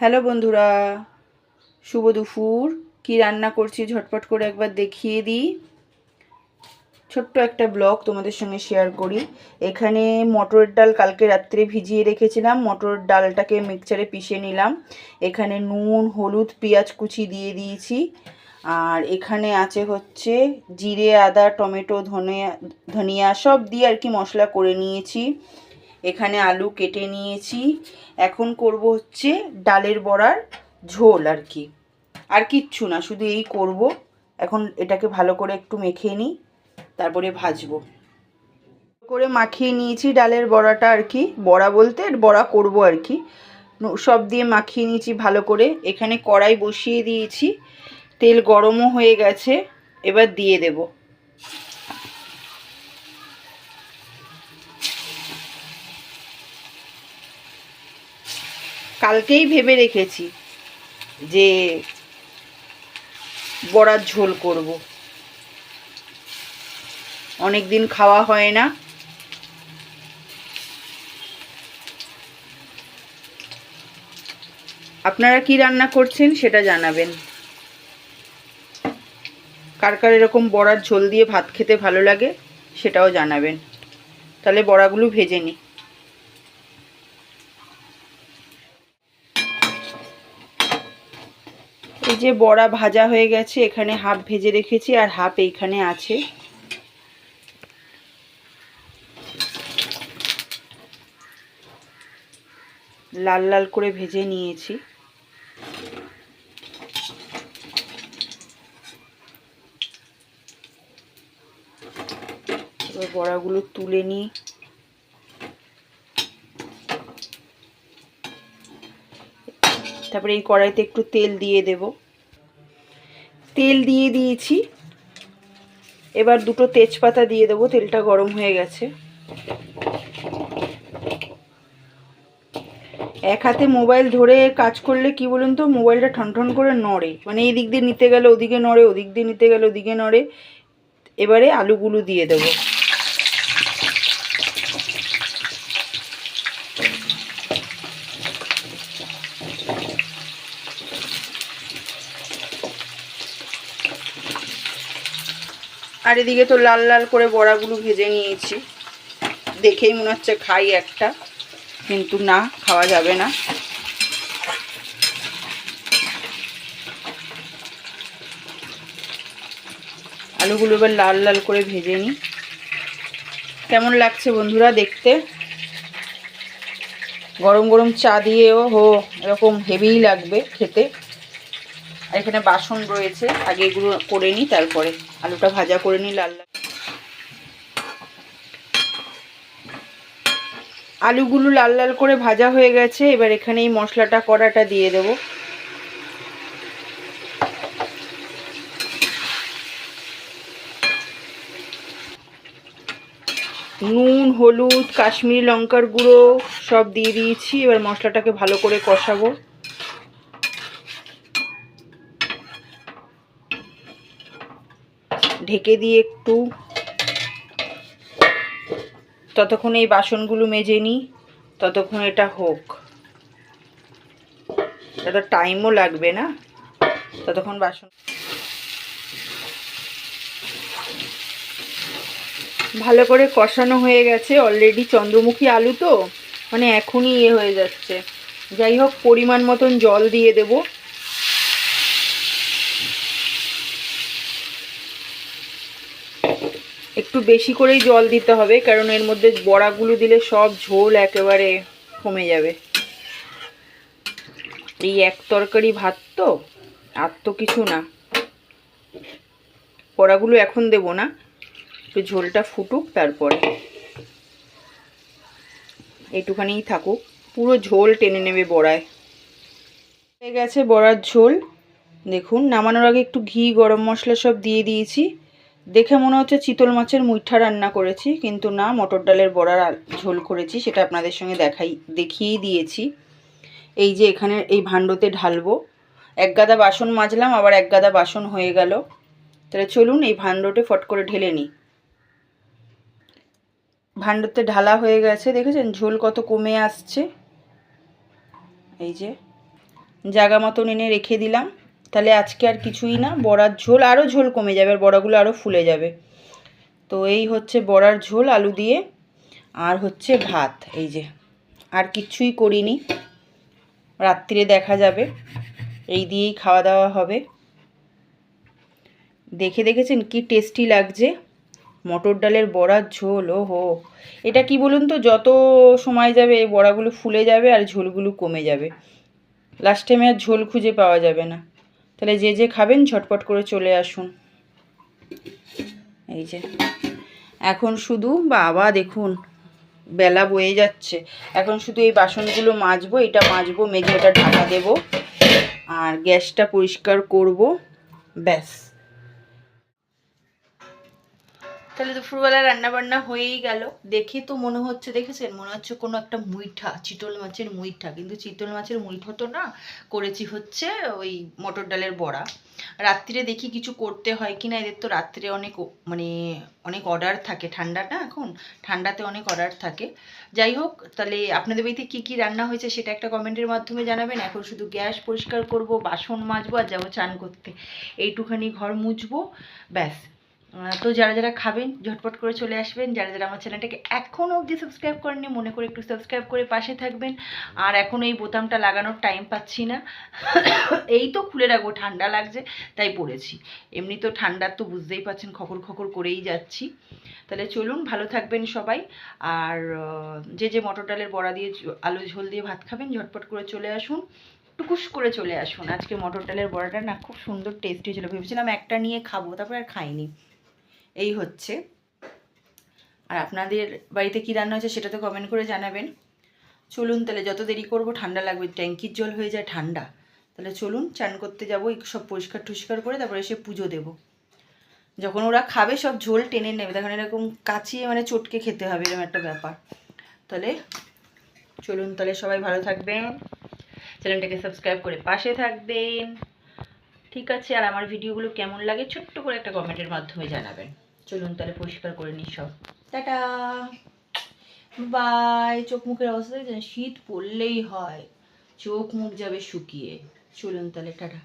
Hello বন্ধুরা, শুভ দুপুর। কি রান্না করছি ঝটপট করে একবার দেখিয়ে দিই। ছোট্ট একটা ব্লগ তোমাদের সঙ্গে শেয়ার করি। এখানে মটরের ডাল কালকে রাত্রে ভিজিয়ে রেখেছিলাম। মটরের ডালটাকে মিক্সচারে পিষে নিলাম। এখানে নুন, হলুদ, পেঁয়াজ কুচি দিয়ে দিয়েছি। আর এখানে আছে হচ্ছে জিরে, আদা, টমেটো ধনিয়া ধনিয়া সব দিয়ে আর কি মশলা করে নিয়েছি। এখানে আলু কেটে নিয়েছি। এখন করব হচ্ছে ডালের বড়ার ঝোল আর কি। আর কিচ্ছু না, শুধু এই করব। এখন এটাকে ভালো করে একটু মেখে নিই, তারপরে ভাজবো। করে মাখিয়ে নিয়েছি ডালের বড়াটা আর কি, বড়া বলতে বড়া করব আর কি। সব দিয়ে মাখিয়ে নিয়েছি ভালো করে। এখানে কড়াই বসিয়ে দিয়েছি, তেল গরমও হয়ে গেছে, এবার দিয়ে দেব। কালকেই ভেবে রেখেছি যে বড়ার ঝোল করব। অনেক দিন খাওয়া হয় না। আপনারা কি রান্না করছেন সেটা জানাবেন। কার কার এরকম বড়ার ঝোল দিয়ে ভাত খেতে ভালো লাগে সেটাও জানাবেন। তাহলে বড়াগুলো ভেজে নিই। এই যে বড়া ভাজা হয়ে গেছে, এখানে হাফ ভেজে রেখেছি আর হাফ এইখানে আছে। লাল লাল করে ভেজে নিয়েছি। এবার বড়াগুলো তুলে নিই। তারপরে এই কড়াইতে একটু তেল দিয়ে দেব। তেল দিয়ে দিয়েছি। এবার দুটো তেজপাতা দিয়ে দেবো, তেলটা গরম হয়ে গেছে। এক হাতে মোবাইল ধরে কাজ করলে কি বলুন তো, মোবাইলটা ঠনঠন করে নড়ে। মানে এই দিক দিয়ে নিতে গেলে ওদিকে নড়ে, ওদিক দিয়ে নিতে গেলে ওদিকে নড়ে। এবারে আলুগুলো দিয়ে দেবো। আর এদিকে তো লাল লাল করে বড়াগুলো ভেজে নিয়েছি। দেখেই মনে হচ্ছে খাই একটা, কিন্তু না, খাওয়া যাবে না। আলুগুলো এবার লাল লাল করে ভেজে নিই। কেমন লাগছে বন্ধুরা দেখতে? গরম গরম চা দিয়েও, হো, এরকম হেভিই লাগবে খেতে। আর এখানে বাসন রয়েছে। আগে এগুলো করে নিই, তারপরে আলুটা ভাজা করে নিই লাল লাল। আলুগুলো লাল লাল করে ভাজা হয়ে গেছে, এবার এখানে এই মশলাটা, কড়াটা দিয়ে দেব। নুন, হলুদ, কাশ্মীরি লঙ্কার গুঁড়ো সব দিয়ে দিয়েছি, এবার মশলাটাকে ভালো করে কষাবো। ঢেকে দিয়ে একটু ততক্ষণ এই বাসনগুলো মেজে নিই, ততক্ষণ এটা হোক। এটা টাইমও লাগবে না। ততক্ষণ বাসন ভালো করে কষানো হয়ে গেছে। অলরেডি চন্দ্রমুখী আলু তো মানে এখনই ইয়ে হয়ে যাচ্ছে। যাই হোক, পরিমাণ মতন জল দিয়ে দেবো। একটু বেশি করেই জল দিতে হবে, কারণ এর মধ্যে বড়াগুলো দিলে সব ঝোল একেবারে কমে যাবে। এই এক তরকারি ভাত তো, আর তো কিছু না। বড়াগুলো এখন দেব না, একটু ঝোলটা ফুটুক তারপরে। এইটুখানিই থাকুক, পুরো ঝোল টেনে নেবে বড়ায়। হয়ে গেছে বড়ার ঝোল। দেখুন, নামানোর আগে একটু ঘি, গরম মশলা সব দিয়ে দিয়েছি। দেখে মনে হচ্ছে চিতল মাছের মুইঠা রান্না করেছি, কিন্তু না, মটর ডালের বড়ার ঝোল করেছি, সেটা আপনাদের সঙ্গে দেখাই দেখিয়েই দিয়েছি। এই যে এখানে এই ভাণ্ডতে ঢালবো। এক গাদা বাসন মাজলাম, আবার এক গাদা বাসন হয়ে গেল। তাহলে চলুন, এই ভাণ্ডতে ফট করে ঢেলে নিই। ভাণ্ডতে ঢালা হয়ে গেছে, দেখেছেন? ঝোল কত কমে আসছে। এই যে, জাগা মতন এনে রেখে দিলাম। তাহলে আজকে আর কিছুই না, বড়ার ঝোল আরও ঝোল কমে যাবে, আর বড়াগুলো আরও ফুলে যাবে। তো এই হচ্ছে বড়ার ঝোল, আলু দিয়ে, আর হচ্ছে ভাত, এই যে। আর কিচ্ছুই করিনি। রাত্রিরে দেখা যাবে, এই দিয়েই খাওয়া দাওয়া হবে। দেখে দেখেছেন কি টেস্টি লাগছে? মটর ডালের বড়ার ঝোল ও হো এটা কি বলুন তো, যত সময় যাবে এই বড়াগুলো ফুলে যাবে আর ঝোলগুলো কমে যাবে। লাস্ট টাইমে আর ঝোল খুঁজে পাওয়া যাবে না। তাহলে যে যে খাবেন, ঝটপট করে চলে আসুন। এই যে। এখন শুধু, বাবা দেখুন, বেলা বয়ে যাচ্ছে। এখন শুধু এই বাসনগুলো মাজবো, এটা মাজবো মেজে ওটা ঢাকা দেবো, আর গ্যাসটা পরিষ্কার করব, ব্যাস। তাহলে দুপুরবেলা রান্না বান্না হয়েই গেল। দেখে তো মনে হচ্ছে, দেখেছেন? মনে হচ্ছে কোনো একটা মুইঠা, চিতল মাছের মুইঠা। কিন্তু চিতল মাছের মুইঠা তো না, করেছি হচ্ছে ওই মটর ডালের বড়া। রাত্রিরে দেখি কিছু করতে হয় কি না এদের তো রাত্রে অনেক মানে অনেক অর্ডার থাকে। ঠান্ডা না এখন? ঠান্ডাতে অনেক অর্ডার থাকে। যাই হোক, তাহলে আপনাদের বাড়িতে কী কী রান্না হয়েছে সেটা একটা কমেন্টের মাধ্যমে জানাবেন। এখন শুধু গ্যাস পরিষ্কার করব, বাসন মাজবো আর যাব চান করতে। এইটুখানি ঘর মুছবো, ব্যাস। তো যারা যারা খাবেন, ঝটপট করে চলে আসবেন। যারা যারা আমার চ্যানেলটাকে এখনও অবধি সাবস্ক্রাইব করেননি, মনে করে একটু সাবস্ক্রাইব করে পাশে থাকবেন। আর এখন এই বোতামটা লাগানোর টাইম পাচ্ছি না। এই তো খুলে রাখব, ঠান্ডা লাগছে, তাই পড়েছি। এমনি তো ঠান্ডার তো বুঝতেই পারছেন খকর খকর করেই যাচ্ছি। তাহলে চলুন, ভালো থাকবেন সবাই। আর যে যে মটর ডালের বড়া দিয়ে আলু ঝোল দিয়ে ভাত খাবেন, ঝটপট করে চলে আসুন। টুকুস করে চলে আসুন। আজকে মটর ডালের বড়াটা না খুব সুন্দর টেস্টি ছিল ভেবেছিলাম একটা নিয়ে খাব, তারপর আর খাইনি। এই হচ্ছে। আর আপনাদের বাড়িতে কী রান্না হয়েছে সেটা তো কমেন্ট করে জানাবেন। চলুন তাহলে যত দেরি করব, ঠান্ডা লাগবে, ট্যাঙ্কির জল হয়ে যায় ঠান্ডা। তাহলে চলুন, চান করতে যাব সব পরিষ্কার টুষ্কার করে তারপরে এসে পুজো দেব। যখন ওরা খাবে, সব ঝোল টেনে নেবে। তখন এরকম কাচিয়ে মানে চটকে খেতে হবে, এরকম একটা ব্যাপার। তাহলে চলুন তাহলে সবাই ভালো থাকবেন। চ্যানেলটাকে সাবস্ক্রাইব করে পাশে থাকবেন। ঠিক আছে, আর আমার ভিডিওগুলো কেমন লাগে, ছোট্ট করে একটা কমেন্টের মাধ্যমে জানাবেন। চলুন তাহলে পরিষ্কার করে নিই সব। টাটা। বাই। চোখ মুখের অবস্থা শীত পড়লেই হয়। চোখ মুখ যাবে শুকিয়ে। চলুন তাহলে, টাটা।